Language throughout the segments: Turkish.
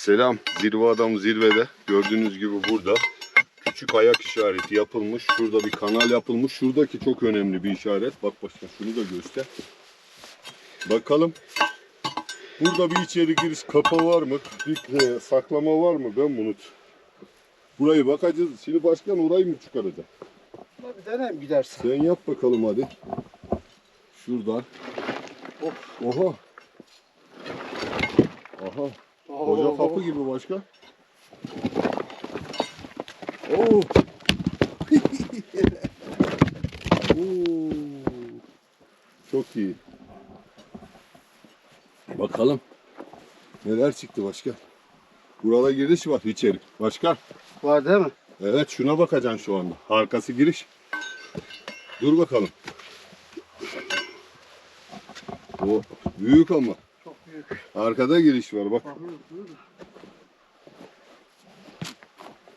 Selam. Zirve adam zirvede. Gördüğünüz gibi burada. Küçük ayak işareti yapılmış. Şurada bir kanal yapılmış. Şuradaki çok önemli bir işaret. Bak başkan şunu da göster. Bakalım. Burada bir içeri giriş kapı var mı? Bir e, saklama var mı? Ben bunu Burayı bakacağız. Şimdi başkan orayı mı çıkaracak? Bir deneyim gidersin. Sen yap bakalım hadi. Şuradan. Of. Oha. Aha. Koca kapı gibi başka. Oo. Oo. Çok iyi. Bakalım. Neler çıktı başka? Burada giriş var içeri. Başka? Var değil mi? Evet şuna bakacaksın şu anda. Arkası giriş. Dur bakalım. O büyük ama. Arkada giriş var bak.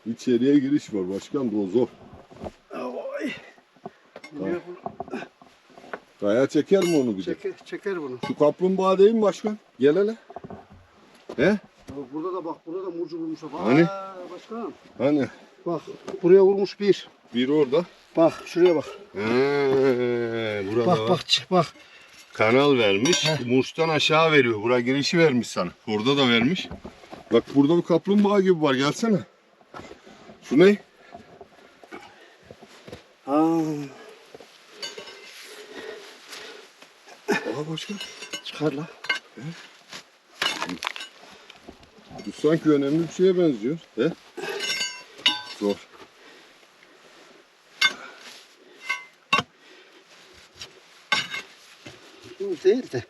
İçeriye giriş var başkan bu bu- Kaya çeker mi onu güzel? Çeker, çeker bunu. Şu kaplumbağa değil mi başkan? Gel hele. He? Burada da bak, burada da murcu vurmuş. Hani? Aa, Başkanım. Hani? Bak, buraya vurmuş bir. Bir orada. Bak, şuraya bak. He, burada Bak, var. bak, bak. Kanal vermiş. Muş'tan aşağı veriyor. Buraya girişi vermiş sana. Orada da vermiş. Bak burada bir kaplumbağa gibi var. Gelsene. Şu ne? Ha, Aha başkan. çıkar la. Bu sanki önemli bir şeye benziyor. He? Zor. Bu değil de.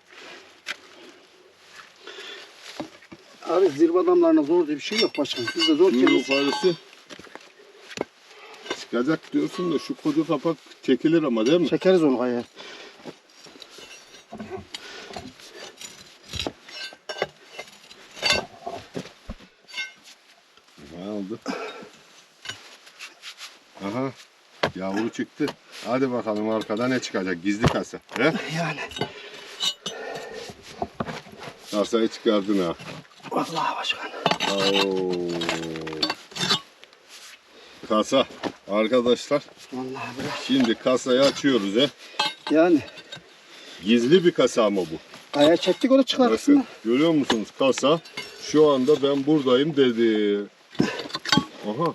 Abi zirve adamlarına zor diye bir şey yok başkanım. Biz de zor Bunun kendimiz. çıkacak diyorsun da şu koca kapak çekilir ama değil mi? Çekeriz onu kayaya. Ne oldu? Aha. Yavru çıktı. Hadi bakalım arkada ne çıkacak? Gizli kasa. He? Yani. Kasayı çıkardın ha. Vallahi başkan. Oo. Kasa. Arkadaşlar Vallahi bırak. şimdi kasayı açıyoruz he. Yani. Gizli bir kasa ama bu. Kayaya çektik onu çıkartırsın. Bakın görüyor musunuz kasa? Şu anda ben buradayım dedi. Aha.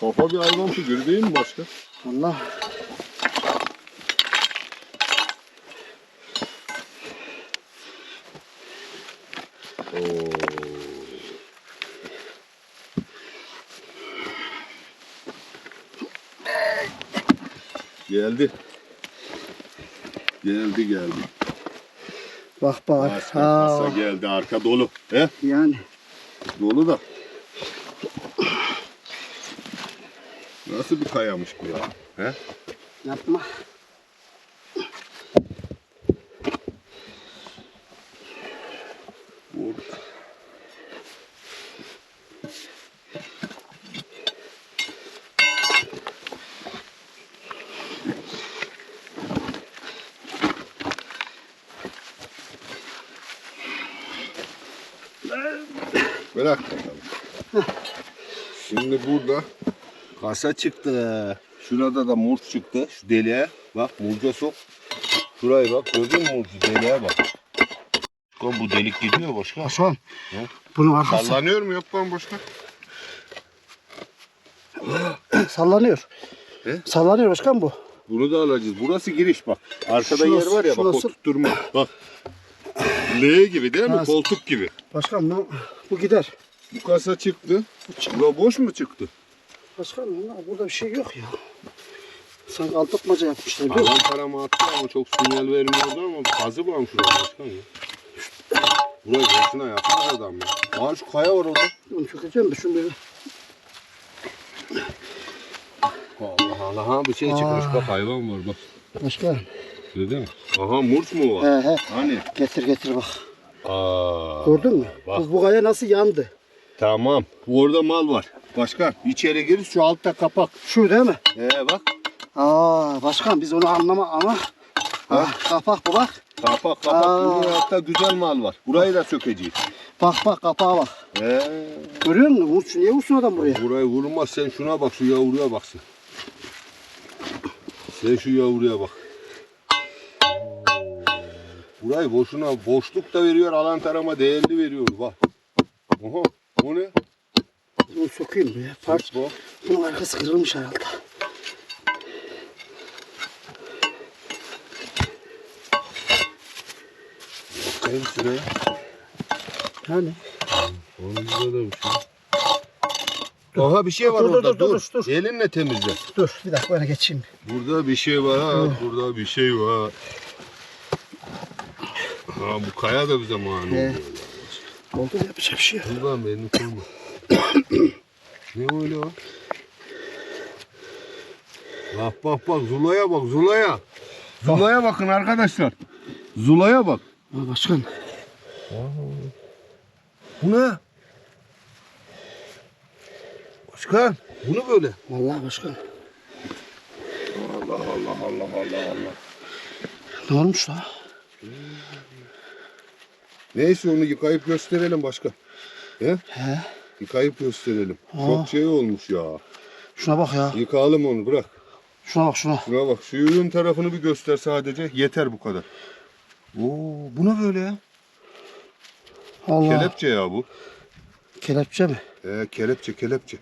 Kafa bir hayvan figürü değil mi başka? Allah. Oo. Geldi. Geldi geldi. Bak bak. Başka kasa geldi arka dolu. He? Yani. Dolu da. Nasıl bir kayamış bu ya? He? Yapma. Bırak bakalım. Şimdi burada kasa çıktı. Şurada da murç çıktı. Şu deliğe bak murca sok. Şuraya bak gördün mü murcu deliğe bak. Lan bu delik gidiyor başka. Başkan. Ne? Bunun arkası Sallanıyor mu yok lan başka? sallanıyor. He? Sallanıyor başkan bu. Bunu da alacağız. Burası giriş bak. Arkada Şurası- yer var ya bak şurası- oturtturma. Bak. L gibi değil mi? Ha. Koltuk gibi. Başkan bu, bu gider. Bu kasa çıktı. Bura boş mu çıktı? Başkan vallahi burada bir şey yok ya. Sanki altırtmaca yapmışlar? Adam paramı attı ama çok sinyal vermiyordu ama kazı var şurada başkan ya. Burayı boşuna yapmaz adam ya. Aa şu kaya var orada. Onu çökeceğim de şunu böyle. Allah Allah ha bir şey çıkmış bak hayvan var bak. Başkan. Gördün mü? Aha murç mu var? He he. Hani? Getir getir bak. Aa. Gördün mü? bak. Bu, bu kaya nasıl yandı? Tamam. Orada mal var. Başkan içeri gir şu altta kapak. Şu değil mi? Ee bak. Aa başkan biz onu anlama ama. Ha, kapak bu bak. Kapak kapak. Aa. Burada hatta güzel mal var. Burayı da sökeceğiz. Bak bak kapağa bak. He. Görüyor musun? Vur, niye vursun adam buraya? Burayı vurmaz sen şuna bak şu yavruya bak sen. Sen şu yavruya bak. Burayı boşuna boşluk da veriyor alan tarama değerli veriyor bak. Oha o ne? Bunu sokayım buraya. Parça. Bu. Bunun arkası kırılmış herhalde. Bakayım şuraya. Yani. Onun burada da bir şey. Aha bir şey var Dur, orada dur, dur. dur, dur. Elinle temizle. Dur bir dakika böyle geçeyim. Burada bir şey var. Burada bir şey var. Ha bu kaya da bize mani He. oluyor. Oldu mu yapacak bir şey yok. Dur lan beni koyma. ne öyle o? Bak bak bak Zula'ya bak Zula'ya. Zula'ya bakın arkadaşlar. Zula'ya bak. Ha, başkan. Bu ne? Başkan. Bu ne böyle? Vallahi başkan. Allah Allah Allah Allah Allah. Ne olmuş la? Neyse onu yıkayıp gösterelim başka. He? He. Yıkayıp gösterelim. Aa. Çok şey olmuş ya. Şuna bak ya. Yıkayalım onu bırak. Şuna bak şuna. Şuna bak şu ürün tarafını bir göster sadece. Yeter bu kadar. Oo, bu ne böyle ya? Allah. Kelepçe ya bu. Kelepçe mi? Ee, kelepçe kelepçe.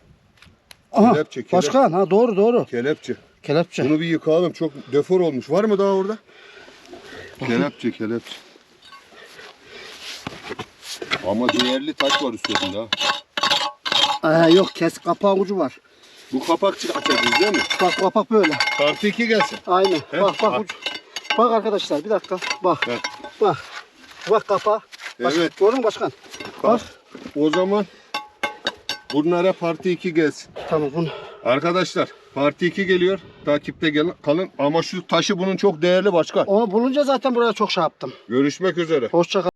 Aha. Kelepçe, kelepçe. Başkan ha doğru doğru. Kelepçe. Kelepçe. Bunu bir yıkayalım. Çok defor olmuş. Var mı daha orada? Kelepçe kelepçe. Ama değerli taş var üstünde ha. Ee, yok kes kapağın ucu var. Bu kapak açacağız değil mi? Bak kapak böyle. Kartı 2 gelsin. Aynen. He? Bak bak Bak. ucu. Bak arkadaşlar bir dakika. Bak. He. Bak. Bak kapağı. Baş- Evet. Gördün mü başkan? Bak. O zaman bunlara parti 2 gelsin. Tamam bunu. Arkadaşlar parti 2 geliyor. Takipte gelin, kalın. Ama şu taşı bunun çok değerli başkan. Onu bulunca zaten buraya çok şey yaptım. Görüşmek üzere. Hoşça kal.